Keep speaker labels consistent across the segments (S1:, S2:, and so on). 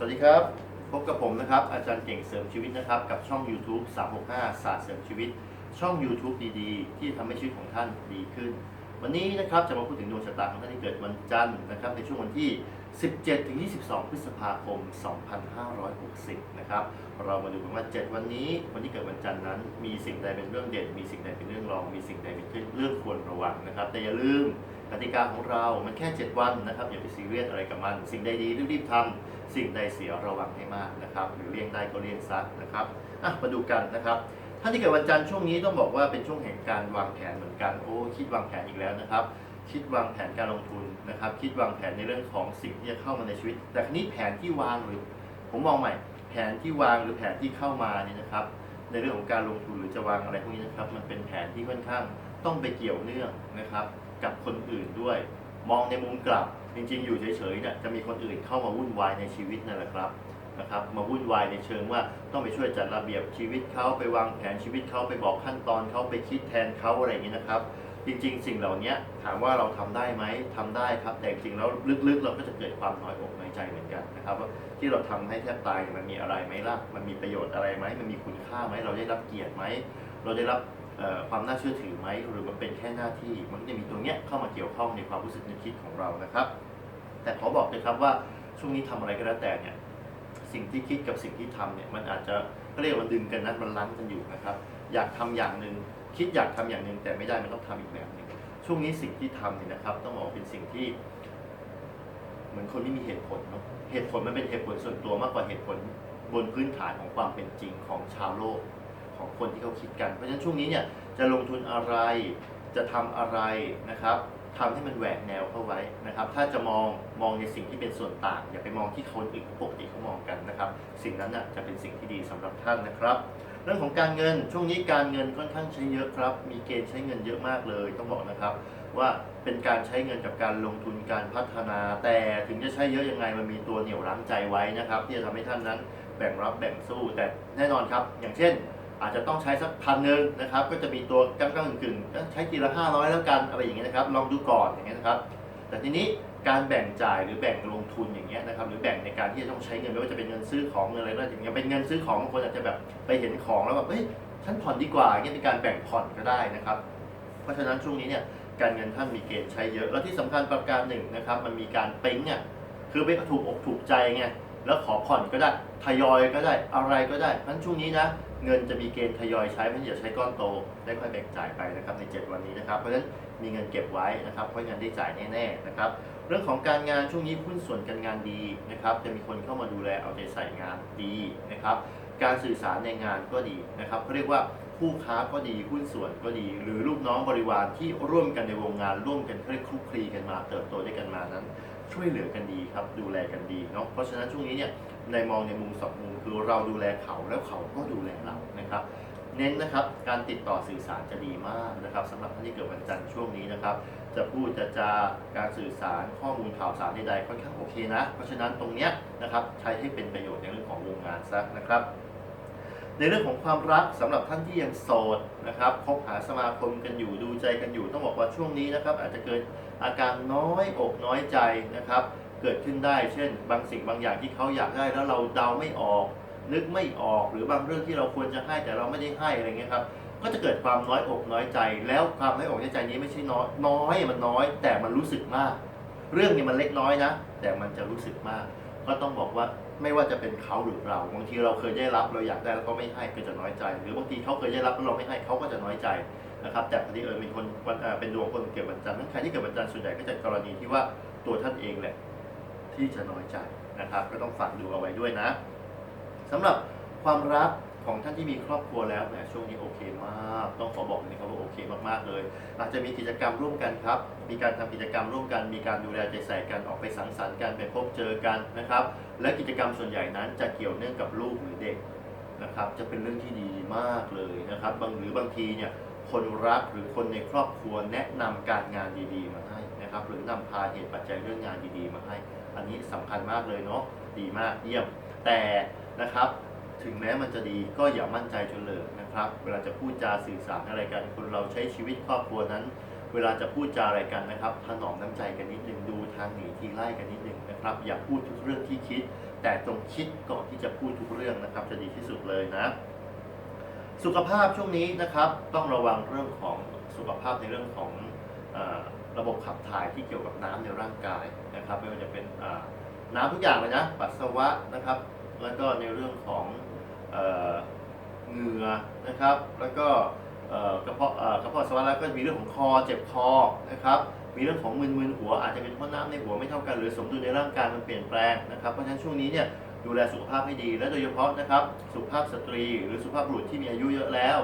S1: สวัสดีครับ พบกับผมนะครับ อาจารย์เก่งเสริมชีวิตนะครับ กับช่อง YouTube 365 ศาสตร์เสริมชีวิต ช่อง YouTube ดีๆ ที่ทำให้ชีวิตของท่านดีขึ้น วันนี้นะครับจะมาพูดถึงดวงชะตาของท่านที่เกิดวันจันทร์นะครับในช่วงวันที่ 17-22 พฤษภาคม 2560 นะครับ เรามาดูกันว่า 7 วันนี้คนที่เกิดวันจันทร์นั้น มีสิ่งใดเป็นเรื่องเด่น มีสิ่งใดเป็นเรื่องรอง มีสิ่งใดเป็นเรื่องควรระวังนะครับ แต่อย่าลืมกติกาของเรา มันแค่ 7 วันนะครับ อย่าไปซีเรียสอะไรกับมัน สิ่งใดดีรีบๆทำสิ่งใดเสียระวังให้มากนะครับ หรือเลี่ยงได้ก็เลี่ยงซะนะครับอะมาดูกันนะครับท่านที่เกิดวันจันทร์ช่วงนี้ต้องบอกว่าเป็นช่วงแห่งการวางแผนเหมือนกัน โอ้คิดวางแผนอีกแล้วนะครับ คิดวางแผนการลงทุนนะครับ คิดวางแผนในเรื่องของสิ่งที่จะเข้ามาในชีวิต แต่ทีนี้แผนที่วางหรือ ผมมองใหม่ แผนที่วางหรือแผนที่เข้ามาเนี่ยนะครับ ในเรื่องของการลงทุนหรือจะวางอะไรพวกนี้นะครับ มันเป็นแผนที่ค่อนข้างต้องไปเกี่ยวเนื่องนะครับ กับคนอื่นด้วย มองในมุมกลับ จริง ๆ อยู่เฉยๆเนี่ยจะมีคนอื่นเข้ามาวุ่นวายในชีวิตนั่นแหละครับนะครับมาวุ่นวายในเชิงว่าต้องไปช่วยจัดระเบียบชีวิตเขาไปวางแผนชีวิตเขาไปบอกขั้นตอนเขาไปคิดแทนเขาอะไรอย่างนี้นะครับ จริง ๆ สิ่งเหล่านี้ถามว่าเราทำได้ไหมทำได้ครับ แต่จริงๆแล้วลึกๆ เราก็จะเกิดความน้อยอกน้อยใจเหมือนกันนะครับว่าที่เราทำให้แทบตายมันมีอะไรไหมล่ะมันมีประโยชน์อะไรไหมมันมีคุณค่าไหมเราได้รับเกียรติไหมเราได้รับความน่าเชื่อถือไหมหรือมันเป็นแค่หน้าที่ มันจะมีตรงเนี้ยเข้ามาเกี่ยวข้องในความรู้สึกนึกคิดของเรานะครับ แต่ขอบอกเลยครับว่าช่วงนี้ทำอะไรก็แล้วแต่เนี่ยสิ่งที่คิดกับสิ่งที่ทำเนี่ยมันอาจจะก็เรียกว่ามันดึงกันนัดมันล้างกันอยู่นะครับ อยากทำอย่างหนึ่ง คิดอยากทำอย่างหนึ่งแต่ไม่ได้มันต้องทำอีกแบบหนึ่งช่วงนี้สิ่งที่ทำเนี่ยนะครับ ต้องบอกว่าเป็นสิ่งที่ เหมือนคนที่มีเหตุผลเนาะเหตุผลมันเป็นเหตุผลส่วนตัวมากกว่าเหตุผลบนพื้นฐานของความเป็นจริงของชาวโลกของคนที่เขาคิดกัน เพราะฉะนั้นช่วงนี้เนี่ยจะลงทุนอะไรจะทำอะไรนะครับทำให้มันแหวกแนวเข้าไว้นะครับ ถ้าจะมองมองในสิ่งที่เป็นส่วนต่าง อย่าไปมองที่คนอื่นปกติเขามองกันนะครับ สิ่งนั้นน่ะจะเป็นสิ่งที่ดีสำหรับท่านนะครับ เรื่องของการเงินช่วงนี้การเงินค่อนข้างใช้เยอะครับ มีเกณฑ์ใช้เงินเยอะมากเลย ต้องบอกนะครับ ว่าเป็นการใช้เงินกับการลงทุนการพัฒนา แต่ถึงจะใช้เยอะยังไงมันมีตัวเหนี่ยวรั้งใจไว้นะครับ ที่จะทำให้ท่านนั้นแบ่งรับแบ่งสู้แต่แน่นอนครับ อย่างเช่น อาจจะต้องใช้สักพันหนึ่งนะครับ ก็จะมีตัวกำกำกึ่งๆเอ้ยใช้ทีละห้าร้อยแล้วกันอะไรอย่างเงี้ยนะครับ ลองดูก่อนอย่างเงี้ยนะครับ แต่ทีนี้ การแบ่งจ่ายหรือแบ่งลงทุนอย่างเงี้ยนะครับหรือแบ่งในการที่จะต้องใช้เงินไม่ว่าจะเป็นเงินซื้อของเงินอะไรก็ได้อย่างเงี้ยเป็นเงินซื้อของบางคนอาจจะแบบไปเห็นของแล้วแบบเฮ้ยฉันผ่อนดีกว่าเงี้ยเป็นการแบ่งผ่อนก็ได้นะครับ เพราะฉะนั้นช่วงนี้เนี่ยการเงินท่านมีเกณฑ์ใช้เยอะ แล้วที่สำคัญประการหนึ่งนะครับมันมีการเป้งอะคือไปถูกอกถูกใจไง แล้วขอผ่อนก็ได้ทยอยก็ได้อะไรก็ได้เพราะฉะนั้นช่วงนี้นะเงินจะมีเกณฑ์ทยอยใช้ไม่อย่าใช้ก้อนโตได้ค่อยแบ่งจ่ายไปนะครับใน 7 วันนี้นะครับเพราะฉะนั้นมีเงินเก็บไว้นะครับเพราะงานได้จ่ายแน่ๆนะครับเรื่องของการงานช่วงนี้หุ้นส่วนการงานดีนะครับจะมีคนเข้ามาดูแลเอาใจใส่งานดีนะครับการสื่อสารในงานก็ดีนะครับเขาเรียกว่าผู้ค้าก็ดีหุ้นส่วนก็ดี หรือลูกน้องบริวารที่ร่วมกันในวงงานร่วมกันเขาเรียกคลุกคลีกันมา เติบโตด้วยกันมานั้น ช่วยเหลือกันดีครับ ดูแลกันดีเนาะเพราะฉะนั้นช่วงนี้เนี่ยในมองในมุมสองมุมคือเราดูแลเขาแล้วเขาก็ดูแลเรานะครับ เน้นนะครับการติดต่อสื่อสารจะดีมากนะครับสำหรับท่านที่เกิดวันจันทร์ช่วงนี้นะครับ จะพูดจะจาการสื่อสารข้อมูลข่าวสารใดๆค่อนข้างโอเคนะ เพราะฉะนั้นตรงเนี้ยนะครับใช้ให้เป็นประโยชน์ในเรื่องของวงงานซะนะครับ ในเรื่องของความรักสำหรับท่านที่ยังโสดนะครับคบหาสมาคมกันอยู่ดูใจกันอยู่ ต้องบอกว่าช่วงนี้นะครับ อาจจะเกิดอาการน้อยอกน้อยใจนะครับ เกิดขึ้นได้เช่น บางสิ่งบางอย่างที่เขาอยากได้แล้วเราเดาไม่ออก นึกไม่ออกหรือบางเรื่องที่เราควรจะให้แต่เราไม่ได้ให้อะไรเงี้ยครับก็จะเกิดความน้อยอกน้อยใจ แล้วความน้อยอกน้อยใจนี้ไม่ใช่น้อยน้อยมันน้อย แต่มันรู้สึกมาก เรื่องนี้มันเล็กน้อยนะ แต่มันจะรู้สึกมาก ก็ต้องบอกว่า ไม่ว่าจะเป็นเขาหรือเราบางทีเราเคยได้รับเราอยากได้แล้วก็ไม่ให้ก็จะน้อยใจ หรือบางทีเขาเคยได้รับแล้วเราไม่ให้เขาก็จะน้อยใจนะครับแต่พอดีเออเป็นคนวันเป็นดวงคนเกิดวันจันทร์นั้นใครที่เกิดวันจันทร์ส่วนใหญ่ก็จะกรณีที่ว่าตัวท่านเองแหละที่จะน้อยใจนะครับ ก็ต้องฝากดูเอาไว้ด้วยนะสำหรับความรัก ของท่านที่มีครอบครัวแล้วเนี่ยช่วงนี้โอเคมาก ต้องขอบอกนะครับว่าโอเคมากๆเลยอาจจะมีกิจกรรมร่วมกันครับ มีการทำกิจกรรมร่วมกัน มีการดูแลใจใส่กันออกไปสังสรรค์กันไปพบเจอกันนะครับ และกิจกรรมส่วนใหญ่นั้นจะเกี่ยวเนื่องกับลูกหรือเด็กนะครับ จะเป็นเรื่องที่ดีมากเลยนะครับ บางหรือบางทีเนี่ยคนรักหรือคนในครอบครัวแนะนำการงานดีๆ มาให้นะครับ หรือนำพาเหตุปัจจัยเรื่องงานดีๆ มาให้ อันนี้สำคัญมากเลยเนาะดีมากเยี่ยมแต่นะครับ ถึงแม้มันจะดีก็อย่ามั่นใจจนเลยนะครับ เวลาจะพูดจาสื่อสารอะไรกัน คนเราใช้ชีวิตครอบครัวนั้น เวลาจะพูดจาอะไรกันนะครับ ถนอมน้ำใจกันนิดนึงดูทางหนีทีไล่กันนิดนึงนะครับ อย่าพูดทุกเรื่องที่คิด แต่จงคิดก่อนที่จะพูดทุกเรื่องนะครับ จะดีที่สุดเลยนะ สุขภาพช่วงนี้นะครับ ต้องระวังเรื่องของสุขภาพในเรื่องของอระบบขับถ่ายที่เกี่ยวกับน้ำในร่างกายนะครับไม่ว่าจะเป็นน้ำทุกอย่างเลยนะปัสสาวะนะครับ แล้วก็ในเรื่องของเหงื่อนะครับ แล้วก็กระเพาะกระเพาะปัสวะแล้วก็มีเรื่องของคอเจ็บคอนะครับมีเรื่องของมึนๆหัวอาจจะเป็นเพราะน้ำในหัวไม่เท่ากันหรือสมดุลในร่างกายมันเปลี่ยนแปลงนะครับ เพราะฉะนั้นช่วงนี้เนี่ยดูแลสุขภาพให้ดี และโดยเฉพาะนะครับสุขภาพสตรี หรือสุภาพบุรุษที่มีอายุเยอะแล้ว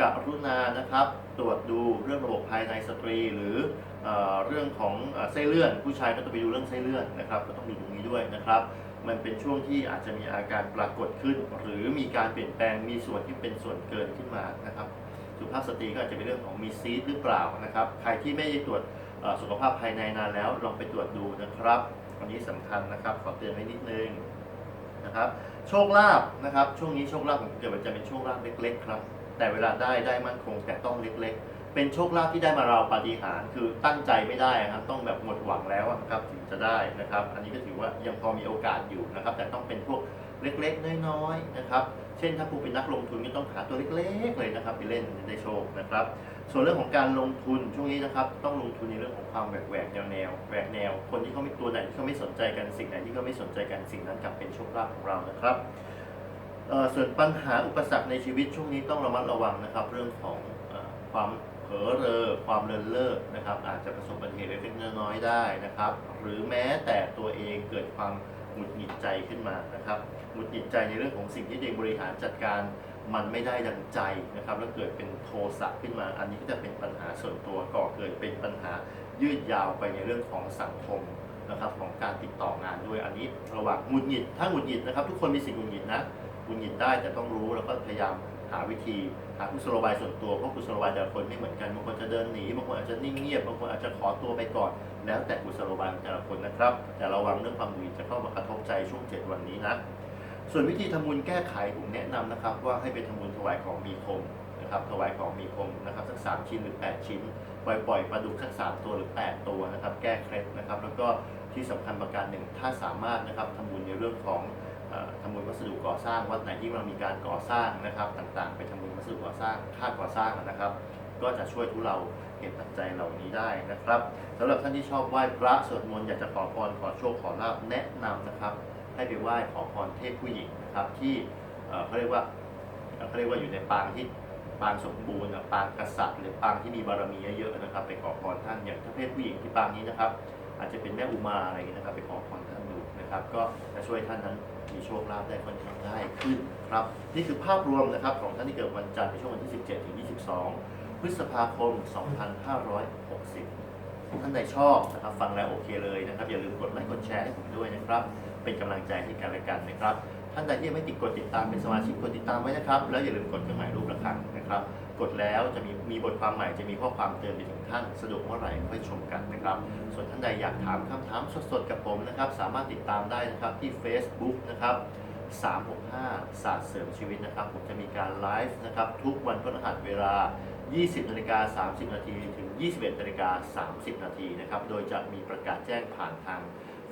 S1: กับรุณานะครับ ตรวจดูเรื่องระบบภายในสตรี หรือเอเรื่องของเอ่อไส้เลื่อน ผู้ชายก็ต้องไปดูเรื่องไส้เลื่อนนะครับ ก็ต้องดูตรงนี้ด้วยนะครับ มันเป็นช่วงที่อาจจะมีอาการปรากฏขึ้น หรือมีการเปลี่ยนแปลงมีส่วนที่เป็นส่วนเกินขึ้นมานะครับสุขภาพสตรีก็อาจจะเป็นเรื่องของมีซีดหรือเปล่านะครับ ใครที่ไม่ได้ตรวจสุขภาพภายในนานแล้วลองไปตรวจดูนะครับอันนี้สำคัญนะครับขอเตือนไว้นิดนึงนะครับโชคลาภนะครับ ช่วงนี้โชคลาภของเกิดมันจะเป็นโชคลาภเล็ก ๆ ครับ แต่เวลาได้ได้มั่นคงแต่ต้องเล็ก ๆ เป็นโชคลาภที่ได้มาเราวปาฏิหาริย์คือตั้งใจไม่ได้ครับ ต้องแบบหมดหวังแล้วอะครับถึงจะได้นะครับ อันนี้ก็ถือว่ายังพอมีโอกาสอยู่นะครับ แต่ต้องเป็นพวกเล็กๆ น้อยๆนะครับ เช่นถ้าคุณเป็นนักลงทุนก็ต้องหาตัวเล็กๆเลยนะครับไปเล่นได้โชคนะครับ ส่วนเรื่องของการลงทุนช่วงนี้นะครับ ต้องลงทุนในเรื่องของความแหวกแหวกแนวแนวแหวกแนว คนที่เขาไม่ตัวไหนที่เขาไม่สนใจกันสิ่งไหนที่เขาไม่สนใจกันสิ่งนั้นกลับเป็นโชคลาภของเรานะครับส่วนปัญหาอุปสรรคในชีวิตช่วงนี้ต้องระมัดระวังนะครับ เรื่องของความ เผลอเรอความเลินเล่อนะครับอาจจะประสบอุบัติเหตุเล็กๆน้อยๆได้นะครับ หรือแม้แต่ตัวเองเกิดความหงุดหงิดใจขึ้นมานะครับหงุดหงิดใจในเรื่องของสิ่งที่เด็กบริหารจัดการมันไม่ได้ดังใจนะครับ แล้วเกิดเป็นโทสะขึ้นมา อันนี้ก็จะเป็นปัญหาส่วนตัวก่อเกิดเป็นปัญหายืดยาวไปในเรื่องของสังคมนะครับของการติดต่องานด้วยอันนี้ระหว่างหงุดหงิดถ้าหงุดหงิดนะครับ ทุกคนมีสิ่งหงุดหงิดนะหงุดหงิดได้แต่ต้องรู้แล้วก็พยายาม หาวิธีหากุศโลบายส่วนตัวเพราะกุศโลบายแต่ละคนไม่เหมือนกันบางคนจะเดินหนีบางคนอาจจะนิ่งเงียบบางคนอาจจะขอตัวไปก่อน แล้วแต่กุศโลบายของแต่ละคนนะครับ แต่ระวังเรื่องความหงุดหงิดจะเข้ามากระทบใจช่วงเจ็ดวันนี้นะส่วนวิธีทำบุญแก้ไขผมแนะนำนะครับ ว่าให้ไปทำบุญถวายของมีคมนะครับถวายของมีคมนะครับสักสามชิ้นหรือ 8 ชิ้น ปล่อยปล่อยปลาดุกสักสามตัวหรือ 8 ตัวนะครับ แก้เคล็ดนะครับ แล้วก็ที่สำคัญประการหนึ่งถ้าสามารถนะครับทำบุญในเรื่องของ ทำบุญวัสดุก่อสร้างวัดไหนที่มันมีการก่อสร้างนะครับ ต่างๆ ไปทำบุญวัสดุก่อสร้างค่าก่อสร้างนะครับ ก็จะช่วยทุเราเหตุปัจจัยเหล่านี้ได้นะครับสำหรับท่านที่ชอบไหว้พระสวดมนต์อยากจะขอพรขอโชคขอลาภแนะนำนะครับ ให้ไปไหว้ขอพรเทพผู้หญิงนะครับ ที่เขาเรียกว่าเขาเรียกว่าอยู่ในปางที่ปางสมบูรณ์ปางกษัตริย์ หรือปางที่มีบารมีเยอะๆนะครับ ไปขอพรท่านอย่างถ้าเพศผู้หญิงที่ปางนี้นะครับ อาจจะเป็นแม่อุมาอะไรอย่างนี้นะครับ ไปขอพรท่าน นะครับ ก็จะช่วยท่านนั้นมีโชคลาภได้ค่อนข้างง่ายขึ้นครับนี่คือภาพรวมนะครับของท่านที่เกิดวันจันทร์ในช่วงวันที่ 17ถึง22 พฤษภาคม 2560 ท่านใดชอบนะครับฟังแล้วโอเคเลยนะครับ อย่าลืมกดไลค์กดแชร์ให้ผมด้วยนะครับ เป็นกำลังใจให้กันและกันนะครับ ท่านใดที่ยังไม่ติดกดติดตามเป็นสมาชิกกดติดตามไว้นะครับ แล้วอย่าลืมกดเครื่องหมายรูประฆังนะครับ กดแล้วจะมีมีบทความใหม่จะมีข้อความเตือนไปถึงท่านสะดวกเมื่อไหร่ค่อยชมกันนะครับ ส่วนท่านใดอยากถามคำถามสดๆกับผมนะครับ สามารถติดตามได้นะครับที่ Facebook นะครับ365ศาสตร์เสริมชีวิตนะครับ ผมจะมีการไลฟ์นะครับ ทุกวันพฤหัสเวลา 20นาฬิกา30 นาทีถึง 21นาฬิกา30 นาทีนะครับ โดยจะมีประกาศแจ้งผ่านทาง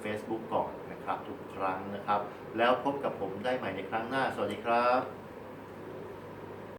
S1: Facebook ก่อน ครับทุกครั้งนะครับ แล้วพบกับผมได้ใหม่ในครั้งหน้า สวัสดีครับ